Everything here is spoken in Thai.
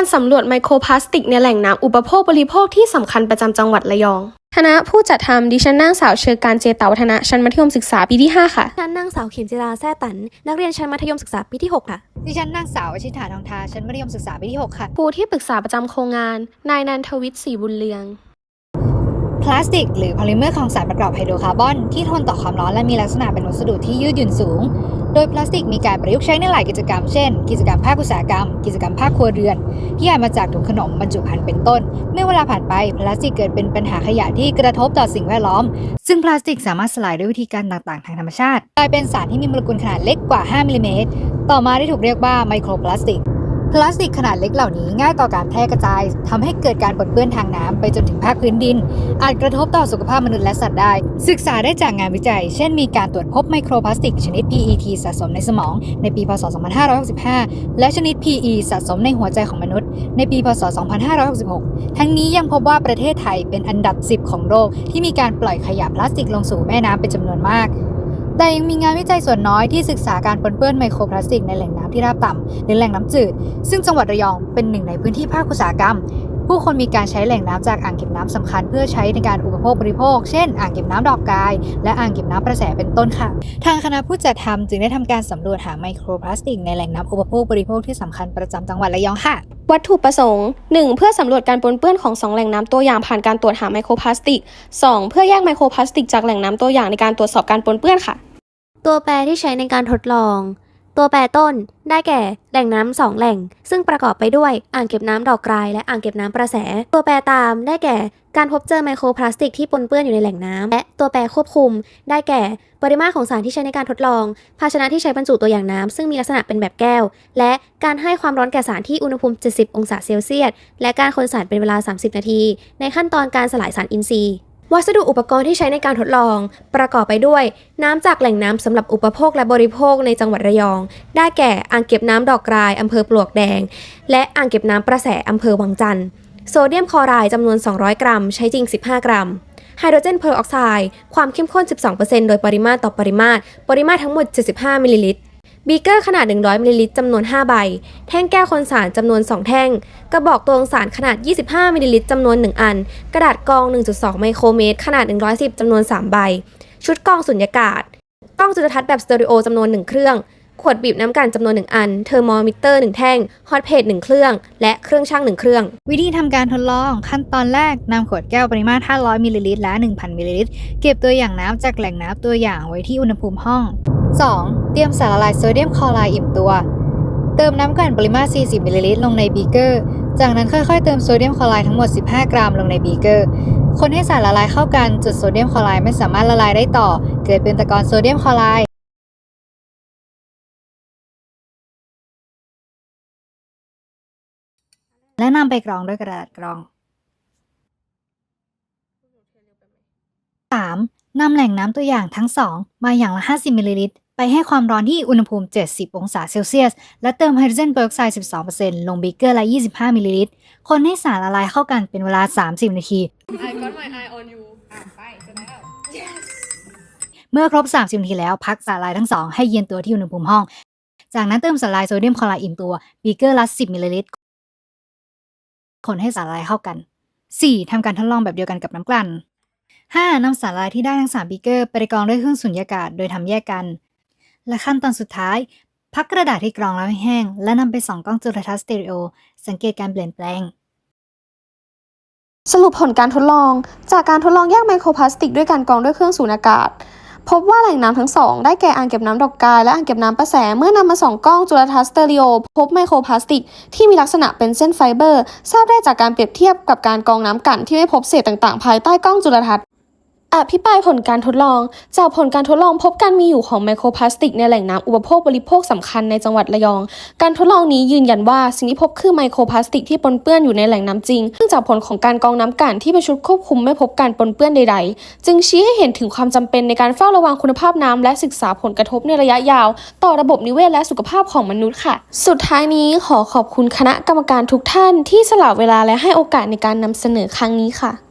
การสำรวจไมโครพลาสติกในแหล่งน้ำอุปโภคบริโภคที่สำคัญประจำจังหวัดระยองคณะผู้จัดทำดิฉันนางสาวเชอการเจตาวัฒนะชั้นมัธยมศึกษาปีที่ 5 ค่ะชั้นนางสาวเข็มจิราแซ่ตัน นักเรียนชั้นมัธยมศึกษาปีที่ 6 ค่ะ ดิฉันนางสาววชิฐาทองทาชั้นมัธยมศึกษาปีที่ 6 ค่ะครูที่ปรึกษาประจำโครงงาน นายนันทวิทย์ศรีบุญเรืองพลาสติก หรือพอลิเมอร์ของสารประกอบไฮโดรคาร์บอนที่ทนต่อความร้อนและมีลักษณะเป็นวัสดุที่ยืดหยุ่นสูง โดยพลาสติกมีการประยุกต์ใช้ในหลายกิจกรรม เช่น กิจกรรมภาคอุตสาหกรรม กิจกรรมภาคครัวเรือน ที่อาจมาจากถุงขนมบรรจุภัณฑ์เป็นต้น เมื่อเวลาผ่านไปพลาสติกเกิดเป็นปัญหาขยะที่กระทบต่อสิ่งแวดล้อม ซึ่งพลาสติกสามารถสลายด้วยวิธีการต่างๆ ทางธรรมชาติ กลายเป็นสารที่มีโมเลกุลขนาดเล็กกว่า 5มิลลิเมตร ต่อมาได้ถูกเรียกว่าไมโครพลาสติก พลาสติกขนาดเล็กเหล่านี้ง่ายต่อการแพร่กระจายทำให้เกิดการปนเปื้อนทางน้ำไปจนถึงภาคพื้นดิน อาจกระทบต่อสุขภาพมนุษย์และสัตว์ได้ ศึกษาได้จากงานวิจัย เช่นมีการตรวจพบไมโครพลาสติก ชนิด PET สะสมในสมอง ในปี พศ 2565 และชนิด PE สะสมในหัวใจของมนุษย์ ในปี พศ 2566 ทั้งนี้ยังพบว่าประเทศไทยเป็นอันดับ 10 ของโลกที่มีการปล่อยขยะพลาสติกลงสู่แม่น้ำเป็นจำนวนมาก แต่ยังมีงานวิจัยส่วนน้อยที่ศึกษาการปนเปื้อนไมโครพลาสติกในแหล่งน้ำที่ราบต่ำหรือแหล่งน้ำจืด ซึ่งจังหวัดระยองเป็นหนึ่งในพื้นที่ภาคอุตสาหกรรม ผู้คนมีการใช้แหล่งน้ำจากอ่างเก็บน้ำสำคัญ เพื่อใช้ในการอุปโภคบริโภค เช่น อ่างเก็บน้ำดอกกาย และอ่างเก็บน้ำประแสเป็นต้นค่ะ ทางคณะผู้จัดทำจึงได้ทำการสำรวจหาไมโครพลาสติก ในแหล่งน้ำอุปโภคบริโภคที่สำคัญประจำจังหวัดระยองค่ะ วัตถุประสงค์ 1. เพื่อสำรวจการปนเปื้อนของ 2 แหล่งน้ำตัวอย่างผ่านการตรวจหาไมโครพลาสติก 2. เพื่อแยกไมโครพลาสติกจากแหล่งน้ำตัวอย่างในการตรวจสอบการปนเปื้อนค่ะ ตัวแปรที่ใช้ในการทดลอง ตัวแปรต้นได้แก่แหล่งน้ำสองแหล่ง ซึ่งประกอบไปด้วยอ่างเก็บน้ำดอกกรายและอ่างเก็บน้ำประแส ตัวแปรตามได้แก่การพบเจอไมโครพลาสติกที่ปนเปื้อนอยู่ในแหล่งน้ำและตัวแปรควบคุม ได้แก่ ปริมาตรของสารที่ใช้ในการทดลอง ภาชนะที่ใช้บรรจุตัวอย่างน้ำซึ่งมีลักษณะเป็นแบบแก้ว และการให้ความร้อนแก่สารที่อุณหภูมิ 70 องศาเซลเซียส และการคนสารเป็นเวลา 30 นาที ในขั้นตอนการสลายสารอินทรีย์ วัสดุอุปกรณ์ที่ใช้ในการทดลอง ประกอบไปด้วย น้ำจากแหล่งน้ำสำหรับอุปโภคและบริโภคในจังหวัดระยอง ได้แก่อ่างเก็บน้ำดอกกรายอำเภอปลวกแดง และอ่างเก็บน้ำประแสอำเภอวังจันทร์โซเดียมคลอไรด์จำนวน 200 กรัม ใช้จริง 15 กรัมไฮโดรเจนเพอร์ออกไซด์ความเข้มข้น 12%โดยปริมาตรต่อปริมาตร ปริมาตรทั้งหมด 75มิลลิลิตร บีเกอร์ขนาด 100มิลลิลิตรจำนวน 5 ใบ แท่งแก้วคนสารจำนวน 2 แท่ง กระบอกตวงสารขนาด 25มิลลิลิตรจำนวน 1 อัน กระดาษกรอง 1.2 ไมโครเมตร ขนาด 110จำนวน 3 ใบ ชุดกรองสุญญากาศ กล้องจุลทรรศน์แบบสเตอริโอจำนวน 1 เครื่อง ขวดบีบน้ำกันจำนวน 1 อัน เทอร์โมมิเตอร์ 1 แท่ง ฮอตเพจ1เครื่อง และเครื่องชั่ง1 เครื่อง วิธีทำการทดลองขั้นตอนแรกนำขวดแก้วปริมาตร 500มิลลิลิตรและ 1,000มิลลิลิตรเก็บตัวอย่างน้ำจากแหล่งน้ำตัวอย่างไว้ที่อุณหภูมิห้อง 2. เตรียมสารละลายโซเดียมคลอไรด์อิ่มตัว เติมน้ำกลั่นปริมาตร 40 มิลลิลิตรลงในบีเกอร์ จากนั้นค่อยๆ เติมโซเดียมคลอไรด์ทั้งหมด 15 กรัมลงในบีเกอร์ คนให้สารละลายเข้ากันจนโซเดียมคลอไรด์ไม่สามารถละลายได้ต่อ เกิดเป็นตะกอนโซเดียมคลอไรด์และนำไปกรองด้วยกระดาษกรอง 3. นำแหล่งน้ำตัวอย่างทั้งสองมาอย่างละ 50 มิลลิลิตร ไปให้ความร้อนที่อุณหภูมิ 70 องศาเซลเซียส และเติมไฮโดรเจนเปอร์ออกไซด์ 12%ลงบีเกอร์ละ 25 มิลลิลิตร คนให้สารละลายเข้ากันเป็นเวลา 30 นาที I got my eye on you เมื่อครบ 30 นาทีแล้วพักสารละลายทั้งสองให้เย็นตัวที่อุณหภูมิห้อง จากนั้นเติมสารละลายโซเดียมคลอไรด์อิ่มตัวบีเกอร์ละ 10 มิลลิลิตร คนให้สารละลายเข้ากัน 4. ทำการทดลองแบบเดียวกันกับน้ำกลั่น 5. นำสารละลายที่ได้ทั้ง3บีเกอร์ไปกรองด้วยเครื่องสุญญากาศโดยทำแยกกัน และขั้นตอนสุดท้าย พักกระดาษที่กรองแล้วให้แห้ง และนำไปส่องกล้องจุลทรรศน์สเตอริโอ สังเกตการเปลี่ยนแปลงสรุปผลการทดลอง จากการทดลองแยกไมโครพลาสติกด้วยการกรองด้วยเครื่องสูญอากาศ พบว่าแหล่งน้ำทั้งสอง ได้แก่อ่างเก็บน้ำดอกกายและอ่างเก็บน้ำประแส เมื่อนำมาส่องกล้องจุลทรรศน์สเตอริโอ พบไมโครพลาสติก ที่มีลักษณะเป็นเส้นไฟเบอร์ ทราบได้จากการเปรียบเทียบกับการกรองน้ำกันที่ไม่พบเศษต่างๆ ภายใต้กล้องจุลทรรศน์ อภิปรายผลการทดลอง จากผลการทดลองพบการมีอยู่ของไมโครพลาสติกในแหล่งน้ำอุปโภคบริโภคสำคัญในจังหวัดระยอง การทดลองนี้ยืนยันว่าสิ่งที่พบคือไมโครพลาสติกที่ปนเปื้อนอยู่ในแหล่งน้ำจริง ซึ่งจากผลของการกรองน้ำกันที่เป็นชุดควบคุมไม่พบการปนเปื้อนใด ๆ จึงชี้ให้เห็นถึงความจำเป็นในการเฝ้าระวังคุณภาพน้ำและศึกษาผลกระทบในระยะยาว ต่อระบบนิเวศและสุขภาพของมนุษย์ค่ะ สุดท้ายนี้ขอขอบคุณคณะกรรมการทุกท่านที่สละเวลาและให้โอกาสในการนำเสนอครั้งนี้ค่ะ